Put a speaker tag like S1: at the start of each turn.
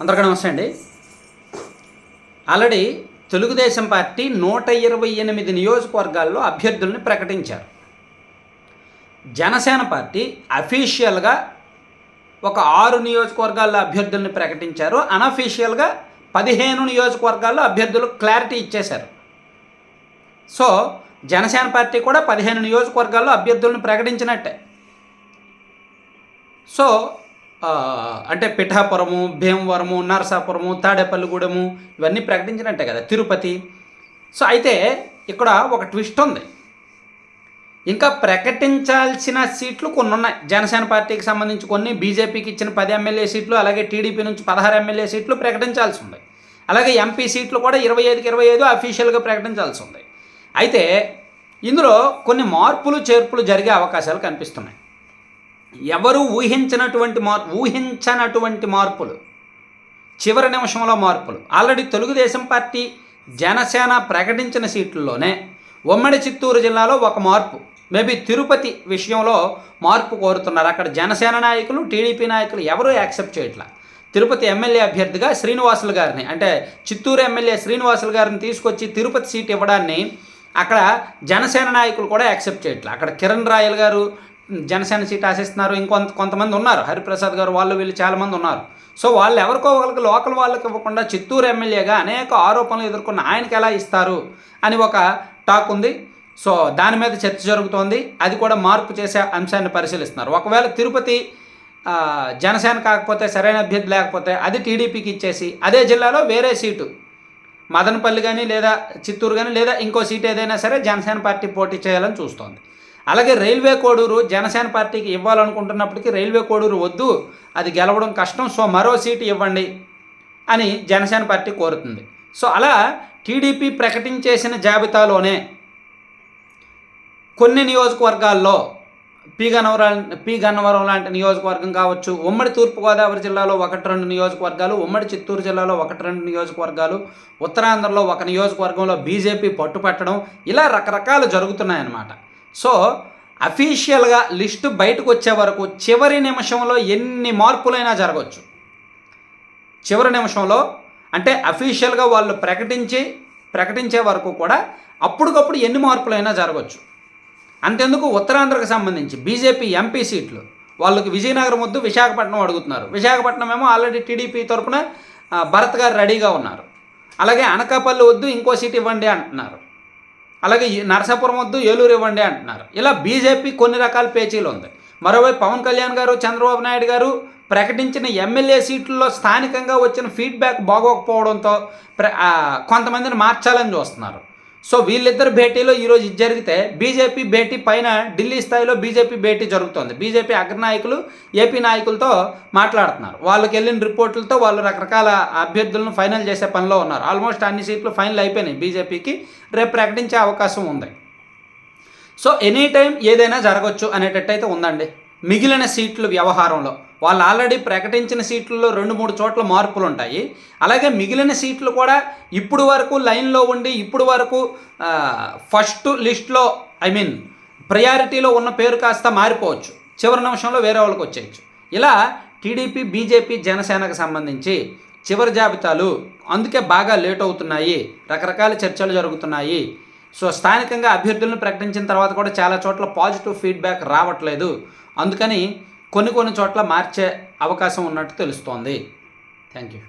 S1: అందరికీ నమస్తే అండి. ఆల్రెడీ తెలుగుదేశం పార్టీ నూట ఇరవై ఎనిమిది నియోజకవర్గాల్లో అభ్యర్థుల్ని ప్రకటించారు. జనసేన పార్టీ అఫీషియల్గా ఒక ఆరు నియోజకవర్గాల్లో అభ్యర్థుల్ని ప్రకటించారు. అనఫీషియల్గా పదిహేను నియోజకవర్గాల్లో అభ్యర్థులు క్లారిటీ ఇచ్చేశారు. సో జనసేన పార్టీ కూడా పదిహేను నియోజకవర్గాల్లో అభ్యర్థులను ప్రకటించినట్టే. సో అంటే పిఠాపురము భీమవరము నరసాపురము తాడేపల్లిగూడెము ఇవన్నీ ప్రకటించినట్టే కదా తిరుపతి. సో అయితే ఇక్కడ ఒక ట్విస్ట్ ఉంది. ఇంకా ప్రకటించాల్సిన సీట్లు కొన్ని ఉన్నాయి జనసేన పార్టీకి సంబంధించి కొన్ని బీజేపీకి ఇచ్చిన పది ఎమ్మెల్యే సీట్లు అలాగే టీడీపీ నుంచి పదహారు ఎమ్మెల్యే సీట్లు ప్రకటించాల్సి ఉంది. అలాగే ఎంపీ సీట్లు కూడా ఇరవై ఐదుకి ఇరవై ఐదు అఫీషియల్గా ప్రకటించాల్సి ఉంది. అయితే ఇందులో కొన్ని మార్పులు చేర్పులు జరిగే అవకాశాలు కనిపిస్తున్నాయి. ఎవరు ఊహించినటువంటి మార్ ఊహించనటువంటి మార్పులు? చివరి నిమిషంలో మార్పులు. ఆల్రెడీ తెలుగుదేశం పార్టీ జనసేన ప్రకటించిన సీట్లలోనే ఉమ్మడి చిత్తూరు జిల్లాలో ఒక మార్పు. మేబీ తిరుపతి విషయంలో మార్పు కోరుతున్నారు. అక్కడ జనసేన నాయకులు టీడీపీ నాయకులు ఎవరూ యాక్సెప్ట్ చేయట్లా. తిరుపతి ఎమ్మెల్యే అభ్యర్థిగా శ్రీనివాసులు గారిని అంటే చిత్తూరు ఎమ్మెల్యే శ్రీనివాసులు గారిని తీసుకొచ్చి తిరుపతి సీట్ ఇవ్వడాన్ని అక్కడ జనసేన నాయకులు కూడా యాక్సెప్ట్ చేయట్లేదు అక్కడ కిరణ్ రాయల్ గారు జనసేన సీట్ ఆశిస్తున్నారు. ఇంకొంత కొంతమంది ఉన్నారు. హరిప్రసాద్ గారు వాళ్ళు వీళ్ళు చాలామంది ఉన్నారు. సో వాళ్ళు ఎవరికో ఒకరికి లోకల్ వాళ్ళకి ఇవ్వకుండా చిత్తూరు ఎమ్మెల్యేగా అనేక ఆరోపణలు ఎదుర్కొన్న ఆయనకి ఎలా ఇస్తారు అని ఒక టాక్ ఉంది. సో దాని మీద చర్చ జరుగుతోంది. అది కూడా మార్పు చేసే అంశాన్ని పరిశీలిస్తున్నారు. ఒకవేళ తిరుపతి జనసేన కాకపోతే సరైన అభ్యర్థి లేకపోతే అది టీడీపీకి ఇచ్చేసి అదే జిల్లాలో వేరే సీటు మదనపల్లి కానీ లేదా చిత్తూరు కానీ లేదా ఇంకో సీట్ ఏదైనా సరే జనసేన పార్టీ పోటీ చేయాలని చూస్తోంది. అలాగే రైల్వే కోడూరు జనసేన పార్టీకి ఇవ్వాలనుకుంటున్నప్పటికీ రైల్వే కోడూరు వద్దు అది గెలవడం కష్టం సో మరో సీటు ఇవ్వండి అని జనసేన పార్టీ కోరుతుంది. సో అలా టీడీపీ ప్రకటించేసిన జాబితాలోనే కొన్ని నియోజకవర్గాల్లో పి గన్నవరం పి గన్నవరం లాంటి నియోజకవర్గం కావచ్చు ఉమ్మడి తూర్పుగోదావరి జిల్లాలో ఒకటి రెండు నియోజకవర్గాలు ఉమ్మడి చిత్తూరు జిల్లాలో ఒకటి రెండు నియోజకవర్గాలు ఉత్తరాంధ్రలో ఒక నియోజకవర్గంలో బీజేపీ పట్టుపట్టడం ఇలా రకరకాలు జరుగుతున్నాయన్నమాట. సో అఫీషియల్గా లిస్టు బయటకు వచ్చే వరకు చివరి నిమిషంలో ఎన్ని మార్పులైనా జరగవచ్చు చివరి నిమిషంలో అంటే అఫీషియల్గా వాళ్ళు ప్రకటించి ప్రకటించే వరకు కూడా అప్పటికప్పుడు ఎన్ని మార్పులైనా జరగవచ్చు అంతెందుకు ఉత్తరాంధ్రకు సంబంధించి బీజేపీ ఎంపీ సీట్లు వాళ్ళకి విజయనగరం వద్దు విశాఖపట్నం అడుగుతున్నారు. విశాఖపట్నం ఏమో ఆల్రెడీ టీడీపీ తరఫున భరత్ గారు రెడీగా ఉన్నారు. అలాగే అనకాపల్లి వద్దు ఇంకో సీట్ ఇవ్వండి అంటున్నారు. అలాగే ఈ నరసాపురం వద్దు ఏలూరు ఇవ్వండి అంటున్నారు. ఇలా బీజేపీ కొన్ని రకాల పేచీలు ఉంది. మరోవైపు పవన్ కళ్యాణ్ గారు చంద్రబాబు నాయుడు గారు ప్రకటించిన ఎమ్మెల్యే సీట్లలో స్థానికంగా వచ్చిన ఫీడ్బ్యాక్ బాగోకపోవడంతో ప్ర కొంతమందిని మార్చాలని చూస్తున్నారు. సో వీళ్ళిద్దరు భేటీలో ఈరోజు ఇది జరిగితే బీజేపీ భేటీ పైన ఢిల్లీ స్థాయిలో బీజేపీ భేటీ జరుగుతోంది. బీజేపీ అగ్రనాయకులు ఏపీ నాయకులతో మాట్లాడుతున్నారు. వాళ్ళకి వెళ్ళిన రిపోర్టులతో వాళ్ళు రకరకాల అభ్యర్థులను ఫైనల్ చేసే పనిలో ఉన్నారు. ఆల్మోస్ట్ అన్ని సీట్లు ఫైనల్ అయిపోయినాయి బీజేపీకి. రేపు ప్రకటించే అవకాశం ఉంది. సో ఎనీ టైం ఏదైనా జరగవచ్చు అనేటట్టయితే ఉందండి. మిగిలిన సీట్లు వ్యవహారంలో వాళ్ళు ఆల్రెడీ ప్రకటించిన సీట్లలో రెండు మూడు చోట్ల మార్పులు ఉంటాయి అలాగే మిగిలిన సీట్లు కూడా ఇప్పుడు వరకు లైన్లో ఉండి ఇప్పుడు వరకు ఫస్ట్ లిస్ట్లో ఐ మీన్ ప్రయారిటీలో ఉన్న పేరు కాస్త మారిపోవచ్చు. చివరి నిమిషంలో వేరే వాళ్ళకి వచ్చేయచ్చు. ఇలా టీడీపీ బీజేపీ జనసేనకు సంబంధించి చివరి జాబితాలు అందుకే బాగా లేట్ అవుతున్నాయి. రకరకాల చర్చలు జరుగుతున్నాయి. సో స్థానికంగా అభ్యర్థులను ప్రకటించిన తర్వాత కూడా చాలా చోట్ల పాజిటివ్ ఫీడ్బ్యాక్ రావట్లేదు. అందుకని కొన్ని కొన్ని చోట్ల మార్చే అవకాశం ఉన్నట్టు తెలుస్తోంది. Thank you